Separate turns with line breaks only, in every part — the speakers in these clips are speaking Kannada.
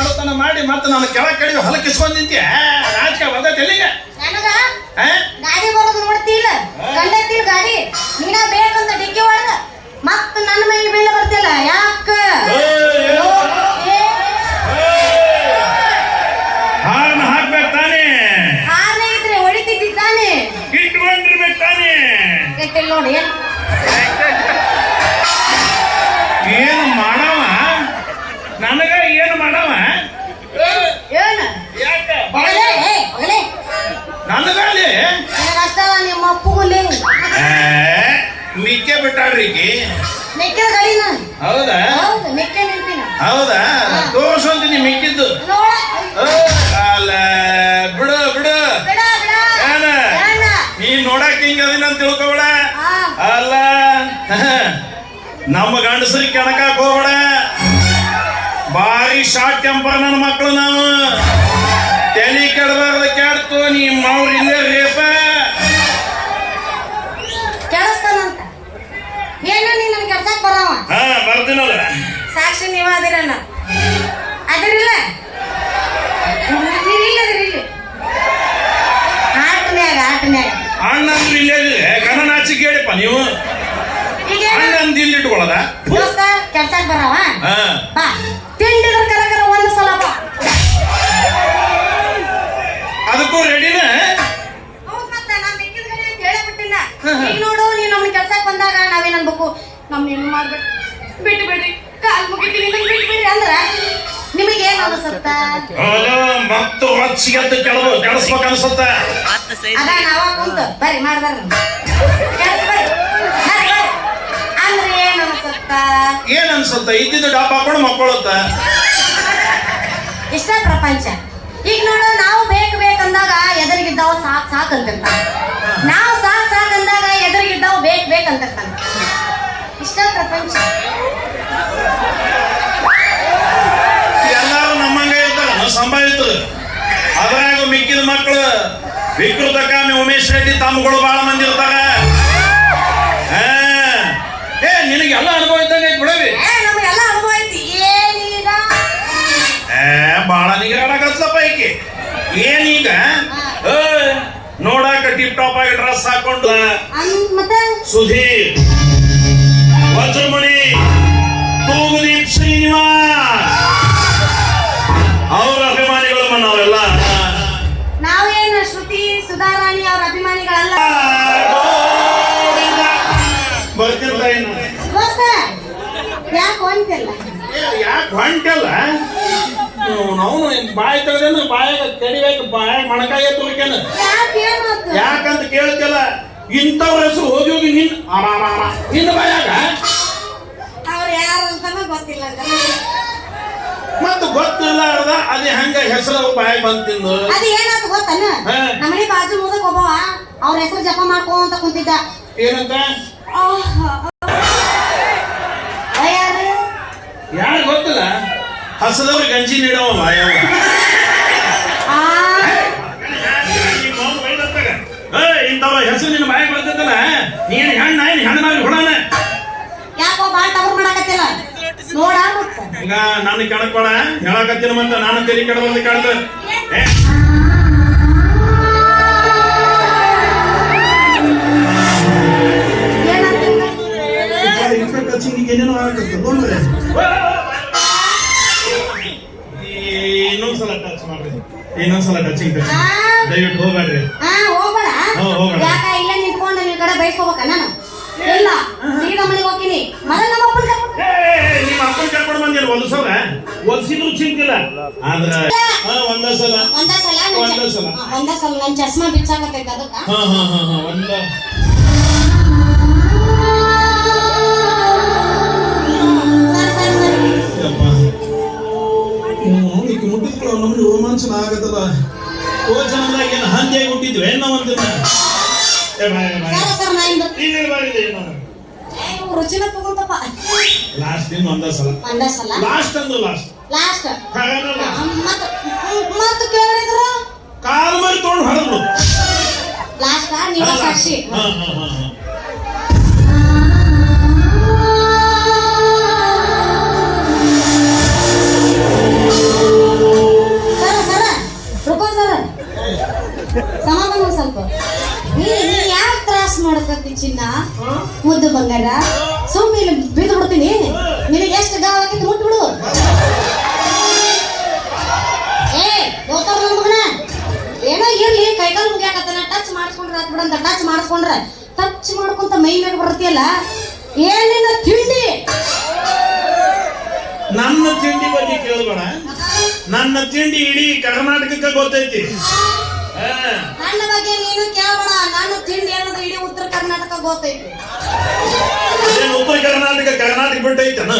ಮಾಡಿ ಮತ್ತೆ ನಾನು ಕೆಳಗೆ ಕಡಿಮೆ ಹಲಕಿಸ್ಕೊಂಡ್ ನಿಂತ್ಯ ರಾಜಕ ಬಂದೈತೆ ಎಲ್ಲಿಗೆ?
ಗಾಡಿ ಬರೋದು ನೋಡ್ತಿಲ್ಲ? ಕಂಡಕ್ತಿಲ್ ಗಾಡಿ ನೀನ ಬೇಕಂತ ಡಿಕ್ಕಿ ಒಳಗ ಮತ್ತ ನನ್ನ
ಮಿಕ್ಕೆ ಹೌದಾ?
ಹೌದಾ
ಹೌದು? ಅಂತ ತೋರ್ಸಂತೀನಿ ಮಿಕ್ಕಿದ್ದು ಅಲ್ಲ ಬಿಡು ಬಿಡು. ಏನ ನೀ ನೋಡಕ್ ಹಿಂಗ ಅಂತ ತಿಳ್ಕೊಬೇಡ. ಅಲ್ಲ. ನಮ್ಮ ಗಂಡಸರಿಗೆ ಕೆಣಕಾಕ್ ಹೋಗ್ಬೇಡ. ಬಾರಿ ಶಾರ್ಟ್ ಟೆಂಪರ್ ನನ್ನ ಮಕ್ಕಳು ನಾವು. ತಲೆ ಕೆಡಬಾರ್ದು ಕೆಡ್ತು ನೀ ಮಾವ್ರ ಇಲ್ಲೇ ರೇಪ
ಕೆಳಸ್ತಾನಂತ ಏನ ನೀ ನನ್ ಕೆಲ್ಸಕ್ ಬರವ
ಹಾ ಬರ್ತೀನಲ್ಲ
ಸಾಕ್ಷಿ ನೀವ ಅದಿರಣ್ಣ ಅದಿರಿಲ್ಲ? ನೀವ್ ಇಲ್ಲ ಅದಿರಿ ಇಲ್ಲಿ. ಆಟನ್ಯಾಗ ಆಟನ್ಯಾಗ
ಅಣ್ಣ ಅಂದ್ರೆ ಇಲ್ಲೇ ಗಣ ನಾಚಿಕೆ ಹೇಳಿಪ್ಪ ನೀವು. ಅಣ್ಣ ಅಂತ ಇಲ್ಲಿ ಇಟ್ಕೊಳ್ಳದ
ದೋಸ್ತ ಕೆಲ್ಸಕ್ ಬರವ?
ಹಾ.
ಬಾ. ತಿಂಡಿದ್ರ ಕರಕರ ಒಂದು ಸಲ ಬಾ.
ಅದಕ್ಕೂ ರೆಡಿನ
ಹೌದ್ ಮತ್ತ ನಾ ಮಿಕ್ಕಿದ ಅಂತ ಹೇಳಬಿಟ್ಟಿಲ್ಲ. ಈಗ ನೋಡು ನೀವ್ ನಮ್ಮ ಕೆಲ್ಸಕ್ಕೆ ಬಂದಾಗ ನಾವೇನ್ ಅನ್ಬೇಕು? ನಮ್ ಏನು ಮಾಡ್ಬಿಟ್ಟು ಬಿಟ್ಟು ಬಿಡ್ರಿ. ಅಂದ್ರ ನಿಮಗೆ ಏನ್ ಅನ್ಸುತ್ತ.
ಮತ್ತು ಕೆಡಿಸ್ಬೇಕು
ಅದ ನಾವ ಕುಂತ ಬರ್ರಿ ಅಂದ್ರೆ ಏನ್ ಅನ್ಸುತ್ತ
ಏನ್ ಅನ್ಸುತ್ತ ಇದ್ದಿದ್ದು ಡಾಪ್ ಹಾಕೊಂಡು ಮಕ್ಕಳುತ್ತ.
ಇಷ್ಟ ಪ್ರಪಂಚ. ಈಗ ನೋಡು ನಾವು ಬೇಕು ಬೇಕಂದಾಗ ಎದುರಿಗಿದ್ದಾವ ಸಾಕ್ ಸಾಕ್ ಅಂತಿರ್ತ ನಾವು ಸಾಕ್ ಸಾಕ್ ಅಂದಾಗ ಎದುರಿಗಿದ್ದಾವ ಬೇಕ್ ಬೇಕಂತಿರ್ತಾನೆ ಇಷ್ಟ ಪ್ರಪಂಚ.
ಮಕ್ಕಳು ವಿಕೃತ ಕಾಮಿ ಉಮೇಶ್ ರೆಡ್ಡಿ ತಮ್ಮಗಳು ಬಹಳ ಮಂದಿ ಇರ್ತಾರ. ಏ ನಿನಗೆಲ್ಲ ಅನುಭವ ಇದ್ದಂಗೆ ಐತ್. ಬಿಡವಿ ಬಹಳ ನಿಗರಾಡಕತ್ಲಪ್ಪ ಪೈಕಿ. ಏನೀಗ ನೋಡಾಕ ಟಿಪ್ ಟಾಪ್ ಆಗಿ ಡ್ರೆಸ್ ಹಾಕೊಂಡು. ಸುಧೀರ್. ವಜ್ರಮಣಿ
ಯಾಕೆ
ಹೊಂಟಲ್ಲ? ಅವನು ಬಾಯಿ ತೆಗೆದ್ರೆ ಬಾಯಾಗ ಕೆಡಿಬೇಕು ಬಾಯಾಗ ಮಣಕಾಯ ತುಳಿಕೇನ ಯಾಕಂತ ಕೇಳ್ತಿಲ್ಲ. ಇಂಥವ್ರ ಹೆಸರು ಹೋಗಿ ಹೋಗಿ ನಿನ್ ಆರಾಮ. ನಿನ್ನ ಬಾಯಾಗ?
ಅವ್ರು ಯಾರು ಅಂತಾನೂ ಗೊತ್ತಿಲ್ಲ
ಮತ್ತು ಗೊತ್ತಿಲ್ಲ ಅರ್ಧ ಅದೇ ಹಂಗ ಹೆಸರು ಬಾಯಿ ಬಂತಿಂದು
ಅದು ಏನಾಯ್ತು ಗೊತ್ತನ. ನಮ್ಮನೆ ಬಾಜು ಮುಂದಕ್ಕೆ ಒಬ್ಬವ ಅವ್ರ ಹೆಸರು ಜಪ ಮಾಡ್ಕೊಂತ ಕುಂತಿದ್ದ.
ಏನಂತ?
ಯಾರು
ಗೊತ್ತಲ್ಲ? ಹಸದವ್ರ ಗಂಜಿ ನೀಡವ ಮಾಯವ
ಆ.
ಇಂಥವ್ರ ಹೆಸರು ನಿನ್ನ ಮಾಯ ಬರ್ತೈತಲ್ಲ ನೀನು ಹೆಣ್ಣ ನೀನು ಹೆಣ್ಣಾಗಿ ಹುಡಾನ.
ಯಾಕೋ ಬಾಳ ಟವರ್ ಮಾಡಕತ್ತಿಲ್ಲ? ನೋಡ ಮತ್ತ.
ಈಗ ನಾನು ಕೆಣಕೋಣ ಹೇಳಕತ್ತೀನಿ ಮತ್ತೆ ನಾನು ತೆರಿ ಕೆಡಬಂದು ಕೆಡ್ದು ಏ,
ಏನಾಗ್ತಿಲ್ಲ
ಈ ಇನ್ನೊಂದ್ಸಲ ಟಚ್ ಮಾಡ್ರಿ. ಇನ್ನೊಂದ್ಸಲ ಟಚಿಂಗ್ ಟಚ್? ದಯವಿಟ್ಟು ಹೋಗ್ಬೇಡ್ರಿ.
ಹಾ ಹೋಗ್ಬೇಡ.
ಹಾ, ಹೋಗ್ಬೇಡ.
ಯಾಕ ಇಲ್ಲ ನಿಂತ್ಕೊಂಡು ನಿನ್ ಕಡೆ ಬಯಸ್ಕೋಬೇಕ ನಾನು? ಇಲ್ಲ. ಸೀದಾ ಮನೆಗೆ ಹೋಗ್ತೀನಿ. ಮೊದಲ ನಮ್ಮ ಅಪ್ಪನ ಕರ್ಕೊಂಡು
ನಿಮ್ಮ ಅಪ್ಪನ ಹೊಲಸಿದ್ರು ಚಿಂತಿಲ್ಲ. ಆದ್ರ ಹಾ, ಒಂದ ಸಲ.
ಒಂದ ಸಲ
ಒಂದ ಸಲ.
ಒಂದ ಸಲ ನನ್ ಚಸ್ಮಾ ಬಿಚ್ಚಾಕತ್ತೈತೆ ಅದಕ್ಕ.
ಹಾ ಹಾ ಹಾ ಒಂದ. ಮುಟ್ಟಿದ್ಕೊಳ್ಳೋ ನಮ್ಗೆ ರೋಮಾಂಚನ ಆಗತ್ತಲ್ಲ? ಓ ಜನ ಏನು ಹಂದಿಯಾಗಿ ಹುಟ್ಟಿದ್ವಿ ಏನ್ ಒಂದು
ರುಚಿನ ತಗೊಂತಪ್ಪ
ಲಾಸ್ಟ್ ದಿನ ಒಂದ ಸಲ.
ಒಂದ ಸಲ?
ಲಾಸ್ಟ್ ಅಂದ್ರೆ ಲಾಸ್ಟ್
ಲಾಸ್ಟ್
ಹಾಗಾದ್ರೆ
ಮತ್ತ ಮತ್ತ ಕೇಳಿದ್ರ?
ಕಾಲ್ ಮಾಡಿ ತೊಗೊಂಡು ಹೊಡೆದ್ರು
ಲಾಸ್ಟ್ ನೀವ ಸಾಕ್ಷಿ?
ಹಾ ಹಾ ಹಾ. ಹಾ
ಸಮಾಧಾನ ಸ್ವಲ್ಪ. ನೀ ಯಾಕೆ ತ್ರಾಸ ಮಾಡಕತ್ತಿ ಚಿನ್ನ? ಮುದ್ದು ಬಂಗಾರ. ಸುಮ್ಮನೆ ಇಲ್ಲಿ ಬಿದ್ದು ಬಿಡ್ತೀನಿ. ನಿನಗೆ ಎಷ್ಟು ಗಾವ ಆಗಿದ್ದು ಮುಟ್ಬಿಡು ಏ ಹೋಗ್ತಾರ ನನ್ನ ಮಗನ ಏನೋ ಇರ್ಲಿ ಕೈಕಾಲು ಮುಗಿಯಾಕತ್ತಾನ ಟಚ್ ಮಾಡಿಸ್ಕೊಂಡ್ರೆ ಆತ್ ಬಿಡಂತ ಟಚ್ ಮಾಡಿಸ್ಕೊಂಡ್ರೆ ಟಚ್ ಮಾಡ್ಕೊಂತ ಮೈ ಮೇಲೆ ಬರ್ತೀಯಲ್ಲ ಏನೇನ ತಿಂಡಿ?
ನನ್ನ ತಿಂಡಿ ಬಗ್ಗೆ ಕೇಳಬೇಡ. ನನ್ನ ತಿಂಡಿ ಇಡೀ ಕರ್ನಾಟಕಕ್ಕೆ ಗೊತ್ತೈತಿ.
ನನ್ನ ಬಗ್ಗೆ ನೀನು ಕೇಳಬೇಡ. ನನ್ನ ತಿಂಡಿ ಅನ್ನೋದು ಇಡೀ ಉತ್ತರ ಕರ್ನಾಟಕ ಗೊತ್ತೈತಿ.
ಅದೇನ್ ಉತ್ತರ ಕರ್ನಾಟಕ ಕರ್ನಾಟಕ ಬಿಟ್ಟೈತನ?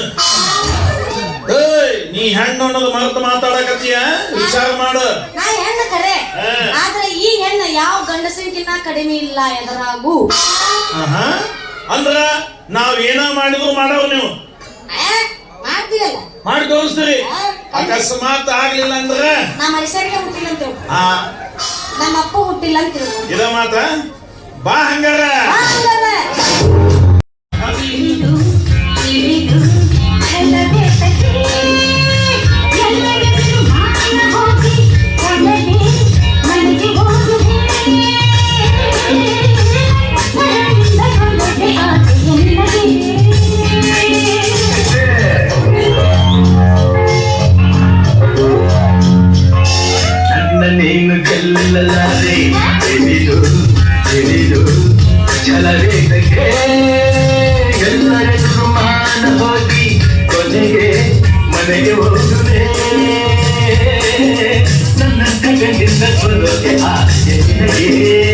ಏಯ್ ನೀ ಹೆಣ್ಣು ಅನ್ನೋದು ಮರೆತು ಮಾತಾಡಕತ್ತೀಯ? ವಿಚಾರ ಮಾಡು.
ನಾ ಹೆಣ್ಣು ಕರೆ.
ಹಾ.
ಆದ್ರೆ ಈ ಹೆಣ್ಣು ಯಾವ ಗಂಡಸಿನಕಿನ್ನ ಕಡಿಮೆ ಇಲ್ಲ ಎದರಾಗು?
ಆಹಾ. ಅಂದ್ರ ನಾವ್ ಏನ ಮಾಡಿದ್ರು ಮಾಡವ್ ನೀವು.
ಏ, ಮಾಡ್ತೀವಲ್ಲ
ಮಾಡಿ ತೋರಿಸ್ತೀರಿ. ಅಕಸ್ಮಾತ್ ಆಗ್ಲಿಲ್ಲ ಅಂದ್ರೆ
ನಮ್ಮ ಮನುಷ್ಯರಿಗೆ ಹುಟ್ಟಿಲ್ಲ ಅಂತ ತಿಳ್ಕೊ.
ಆ
ನಮ್ಮ ಅಪ್ಪ ಹುಟ್ಟಿಲ್ಲ ಅಂತ ತಿಳ್ಕೊ.
ಇದ ಮಾತ ಬಾ ಹಂಗಾರ.
लोग के हाथ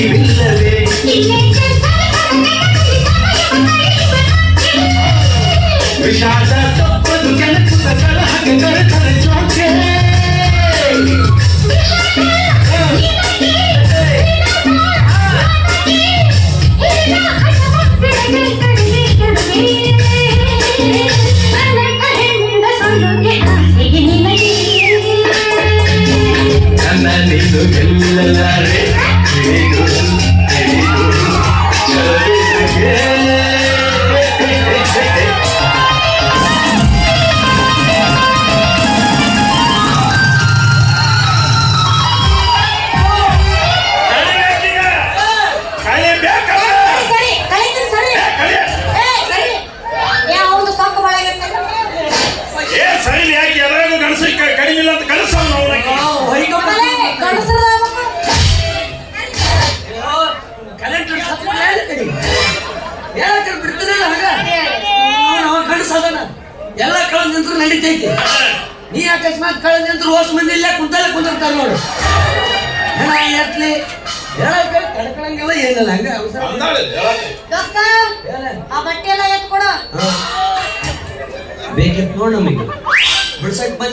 baby, baby, baby, ಹಂಗ?
ಅಂತ ಕಳಿಸ
ಎಲ್ಲ ಕಳ ನಿಂತ್ರು ನಡೀತೈತಿ ನೀ ಅಕಸ್ಮಾತ್ ಕಳ ನಿಂತ್ರು ಹೋಸ್ ಮಂದಿ ಇಲ್ಲ ಕುಂತಲ್ಲೇ ಕುಂತಿರ್ತಾರ ನೋಡು. ಎತ್ಲಿ ಏನಿಲ್ಲ ಹಂಗ ಅವಸರ
ಆ ಬಟ್ಟೆ ಎಲ್ಲ ಎತ್ಕೊಡು
ಬೇಕಿತ್ತು ನೋಡು ನಮಗೆ. ಬಿಡ್ಸಕ್ ಬಂದ್